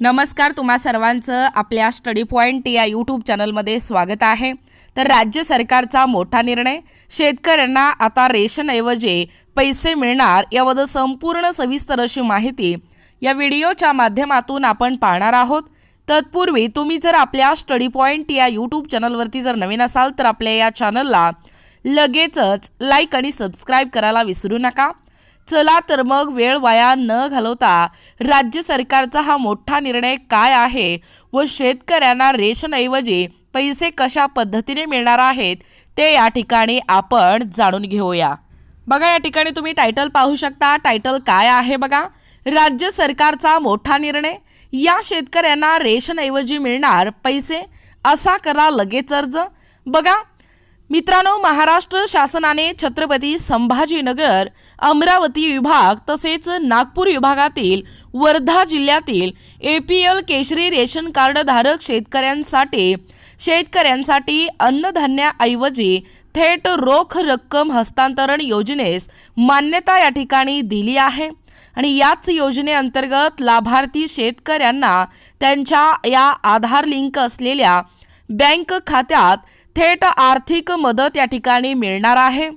नमस्कार तुम्हा सर्वांचं आपल्या स्टडी पॉईंट या यूट्यूब चॅनलमध्ये स्वागत आहे. तर राज्य सरकारचा मोठा निर्णय शेतकऱ्यांना आता रेशनऐवजी पैसे मिळणार याबद्दल संपूर्ण सविस्तर अशी माहिती या व्हिडिओच्या माध्यमातून आपण पाहणार आहोत. तत्पूर्वी तुम्ही जर आपल्या स्टडी पॉईंट या यूट्यूब चॅनलवरती जर नवीन असाल तर आपल्या या चॅनलला लगेचच लाईक आणि सबस्क्राईब करायला विसरू नका. चला तर मग वेळ वाया न घालवता राज्य सरकारचा हा मोठा निर्णय काय आहे व शेतकऱ्यांना रेशनऐवजी पैसे कशा पद्धतीने मिळणार आहेत ते या ठिकाणी आपण जाणून घेऊया. बघा या ठिकाणी तुम्ही टायटल पाहू शकता. टायटल काय आहे बघा? राज्य सरकारचा मोठा निर्णय. या शेतकऱ्यांना रेशनऐवजी मिळणार पैसे असा करा लगेच अर्ज. बघा मित्रांनो महाराष्ट्र शासनाने छत्रपती संभाजीनगर अमरावती विभाग तसेच नागपूर विभागातील वर्धा जिल्ह्यातील ए पी एल केशरी रेशन कार्डधारक शेतकऱ्यांसाठी शेतकऱ्यांसाठी अन्नधान्याऐवजी थेट रोख रक्कम हस्तांतरण योजनेस मान्यता या ठिकाणी दिली आहे. आणि याच योजनेअंतर्गत लाभार्थी शेतकऱ्यांना त्यांच्या या आधार लिंक असलेल्या बँक खात्यात थेट आर्थिक मदत या ठिकाणी मिळणार आहे.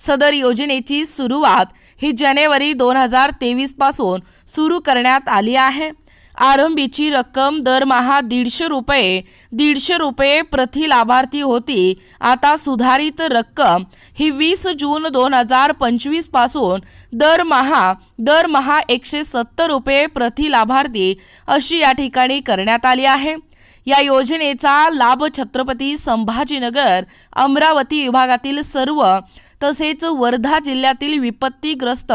सदर योजनेची सुरुवात ही जानेवारी दोन हजार तेवीसपासून सुरू करण्यात आली आहे. आरंभीची रक्कम दरमहा दीडशे रुपये दीडशे रुपये प्रति लाभार्थी होती. आता सुधारित रक्कम ही वीस जून दोन हजार पंचवीसपासून दरमहा दरमहा एकशे सत्तर रुपये प्रति लाभार्थी अशी या ठिकाणी करण्यात आली आहे. या योजनेचा लाभ छत्रपती संभाजीनगर अमरावती विभागातील सर्व तसेच वर्धा जिल्ह्यातील विपत्तीग्रस्त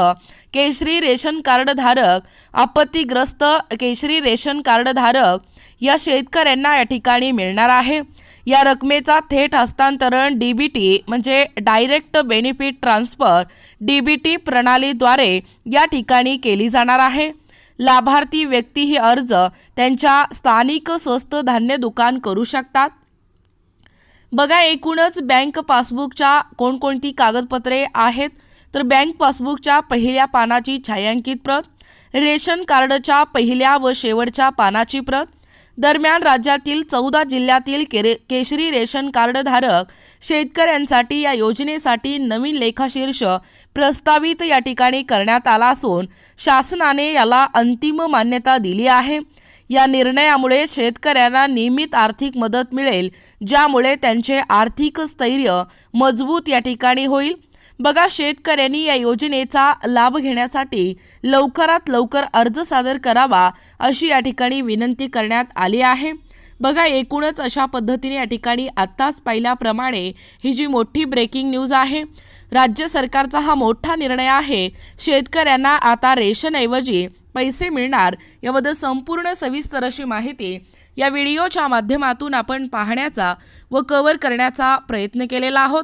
केशरी रेशन कार्डधारक आपत्तीग्रस्त केशरी रेशन कार्डधारक या शेतकऱ्यांना या ठिकाणी मिळणार आहे. या रकमेचा थेट हस्तांतरण डी बी टी म्हणजे direct benefit transfer D B T प्रणालीद्वारे या ठिकाणी केली जाणार आहे. लाभार्थी व्यक्ती ही अर्ज त्यांच्या स्थानिक स्वस्त धान्य दुकान करू शकतात. बघा एकूणच बँक पासबुकच्या कोणकोणती कागदपत्रे आहेत? तर बँक पासबुकच्या पहिल्या पानाची छायांकित प्रत रेशन कार्डच्या पहिल्या व शेवटच्या पानाची प्रत दरम्यान राज्यातील चौदा जिल्ह्यातील केरे केशरी रेशन कार्डधारक शेतकऱ्यांसाठी या योजनेसाठी नवीन लेखाशीर्ष प्रस्तावित या ठिकाणी करण्यात आला असून शासनाने याला अंतिम मान्यता दिली आहे. या निर्णयामुळे शेतकऱ्यांना नियमित आर्थिक मदत मिळेल ज्यामुळे त्यांचे आर्थिक स्थैर्य मजबूत या ठिकाणी होईल. बघा शेतकऱ्यांनी या योजनेचा लाभ घेण्यासाठी लवकरात लवकर अर्ज सादर करावा अशी या ठिकाणी विनंती करण्यात आली आहे. बघा एकूणच अशा पद्धतीने या ठिकाणी आत्ताच पाहिल्याप्रमाणे ही जी मोठी ब्रेकिंग न्यूज आहे राज्य सरकारचा हा मोठा निर्णय आहे. शेतकऱ्यांना आता रेशनऐवजी पैसे मिळणार याबद्दल संपूर्ण सविस्तर अशी माहिती या व्हिडिओच्या माध्यमातून आपण पाहण्याचा व कव्हर करण्याचा प्रयत्न केलेला आहोत.